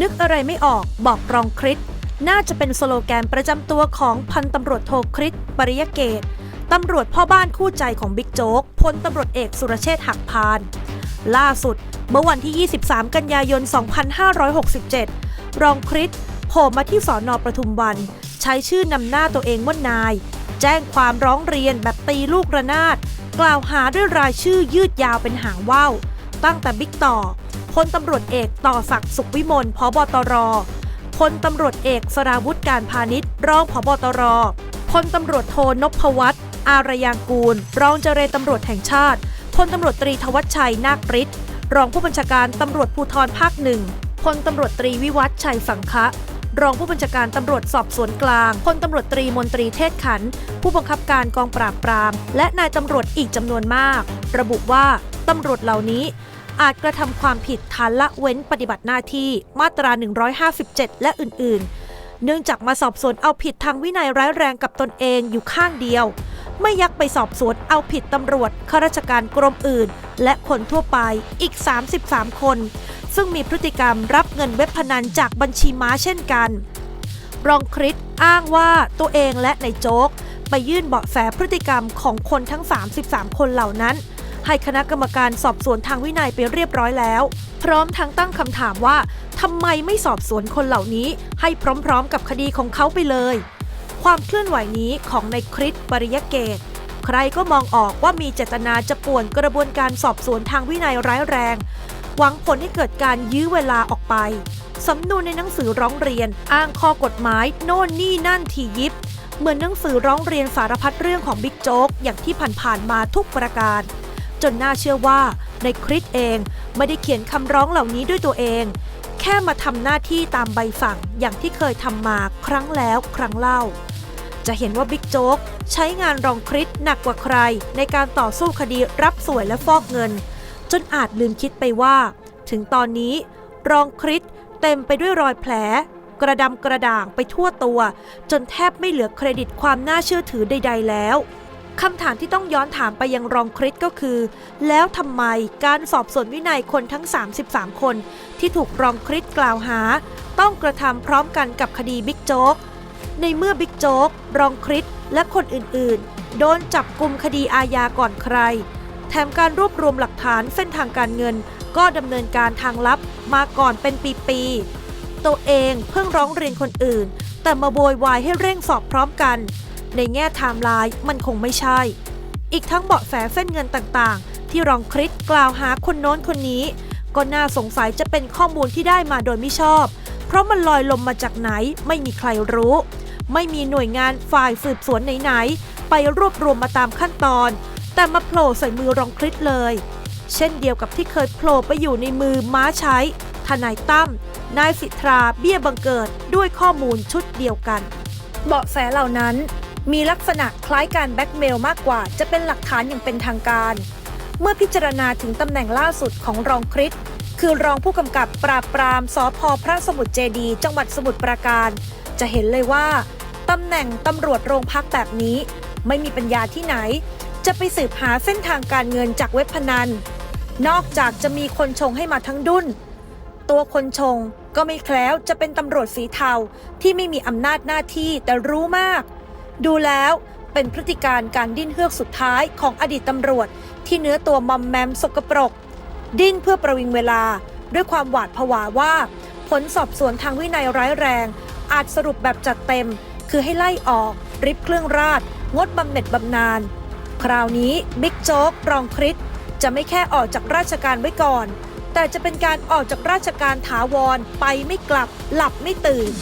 นึกอะไรไม่ออกบอกรองคริสน่าจะเป็นสโลแกนประจำตัวของพันตำรวจโทคริสปริยเกตตำรวจพ่อบ้านคู่ใจของบิ๊กโจ๊กพลตำรวจเอกสุรเชษฐ์หักพาน ล่าสุดเมื่อวันที่ 23 กันยายน 2567 รองคริสโผล่มาที่สอนอประทุมวัน ใช้ชื่อนำหน้าตัวเองว่านาย แจ้งความร้องเรียนแบบตีลูกระนาด กล่าวหาด้วยรายชื่อยืดยาวเป็นหางว่าว ตั้งแต่บิ๊กต่อพลตำรวจเอกต่อศักดิ์สุขวิมลพบตรพลตำรวจเอกสราวุธการพาณิชย์รองพบตรพลตำรวจโทนพวัตรอารยางกูล รองเจรตำรวจแห่งชาติพลตำรวจตรีทวัชชัยนาคฤทธิ์รองผู้บัญชาการตำรวจภูธรภาคหนึ่งพลตำรวจตรีวิวัฒชัยสังคะรองผู้บัญชาการตำรวจสอบสวนกลางพลตำรวจตรีมนตรีเทศขัน ผู้บังคับการกองปราบปราม และนายตำรวจอีกจำนวนมาก ระบุว่า ตำรวจเหล่านี้ อาจกระทำความผิดฐานละเว้นปฏิบัติหน้าที่มาตรา 157 และอื่น ๆ เนื่องจากมาสอบสวนเอาผิดทางวินัยร้ายแรงกับตนเองอยู่ข้างเดียว ไม่ยักไปสอบสวนเอาผิดตำรวจข้าราชการกรมอื่น และคนทั่วไปอีก 33 คน ซึ่งมีพฤติกรรมรับเงินเว็บพนันจากบัญชีม้าเช่นกัน รองคริสอ้างว่าตัวเองและนายโจ๊กไปยื่นเบาะแสพฤติกรรมของคนทั้ง 33 คนเหล่านั้น ให้คณะกรรมการสอบสวนทางวินัยไปเรียบร้อยแล้ว พร้อมทั้งตั้งคำถามว่าทำไมไม่สอบสวนคนเหล่านี้ ให้พร้อมๆ กับคดีของเขาไปเลย ความเคลื่อนไหวนี้ของนายคริสปริยเกต ใครก็มองออกว่ามีเจตนาจะป่วนกระบวนการสอบสวนทางวินัยร้ายแรง หวังผลให้เกิดการยื้อเวลาออกไปสำนวนในหนังสือร้องเรียน อ้างข้อกฎหมาย โน่นนี่นั่นทียิบ เหมือนหนังสือร้องเรียนสารพัดเรื่องของบิ๊กโจ๊กอย่างที่ผ่านๆมาทุกประการ จนน่าเชื่อว่าในคริสเองไม่ได้เขียนคำร้องเหล่านี้ด้วยตัวเอง แค่มาทำหน้าที่ตามใบสั่งอย่างที่เคยทำมาครั้งแล้วครั้งเล่า จะเห็นว่าบิ๊กโจ๊กใช้งานรองคริสหนักกว่าใคร ในการต่อสู้คดีรับสวยและฟอกเงิน จนอาจลืมคิดไปว่า ถึงตอนนี้ รองคริสเต็มไปด้วยรอยแผล กระดำกระด่างไปทั่วตัว จนแทบไม่เหลือเครดิตความน่าเชื่อถือใด ๆ แล้ว คำถามที่ต้องย้อนถามไปยังรองคริสก็คือ แล้วทำไมการสอบสวนวินัยคนทั้ง 33 คน ที่ถูกรองคริสกล่าวหา ต้องกระทำพร้อมกันกับคดีบิ๊กโจ๊ก ในเมื่อบิ๊กโจ๊ก รองคริสและคนอื่นๆ โดนจับกลุ่มคดีอาญาก่อนใคร แถมการรวบรวมหลักฐานเส้นทางการเงิน ก็ดำเนินการทางลับมาก่อนเป็นปีๆตัวเองเพิ่งร้องเรียนคนอื่น แต่มาโวยวายให้เร่งสอบพร้อมกัน ในแง่ไทม์ไลน์มันคงไม่ใช่ อีกทั้งเบาะแสเส้นเงินต่างๆ ที่รองคริสกล่าวหาคนโน้นคนนี้ ก็น่าสงสัยจะเป็นข้อมูลที่ได้มาโดยไม่ชอบ เพราะมันลอยลมมาจากไหนไม่มีใครรู้ ไม่มีหน่วยงานฝ่ายสืบสวนไหนๆไปรวบรวมมาตามขั้นตอน แต่มาโผล่ใส่มือรองคริสเลย เช่นเดียวกับที่เคยโผล่ไปอยู่ในมือม้าใช้ทนายตั้มนายสิทธาเบี้ยบังเกิดด้วยข้อมูลชุดเดียวกัน เบาะแสเหล่านั้น มีลักษณะคล้ายการแบ็กเมลมากกว่า จะเป็นหลักฐานอย่างเป็นทางการ เมื่อพิจารณาถึงตำแหน่งล่าสุดของรองคริสคือรองผู้กำกับปราบปรามสพพระสมุทรเจดี จังหวัดสมุทรปราการ จะเห็นเลยว่าตำแหน่งตำรวจโรงพักแบบนี้ ไม่มีปัญญาที่ไหน จะไปสืบหาเส้นทางการเงินจากเว็บพนัน นอกจากจะมีคนชงให้มาทั้งดุนตัวคนชงก็ไม่แคล้วจะเป็นตำรวจสีเทาที่ไม่มีอำนาจหน้าที่แต่รู้มาก ดูแล้วเป็นพฤติการการดิ้นเฮือกสุดท้ายของอดีตตำรวจ ที่เนื้อตัวมอมแมมสกปรก ดิ้นเพื่อประวิงเวลา ด้วยความหวาดผวาว่า ผลสอบสวนทางวินัยร้ายแรง อาจสรุปแบบจัดเต็ม คือให้ไล่ออก ริบเครื่องราช งดบำเหน็จบำนาญคราวนี้บิ๊กโจ๊กรองคริสจะไม่แค่ออกจากราชการไว้ก่อน แต่จะเป็นการออกจากราชการถาวรไปไม่กลับหลับไม่ตื่น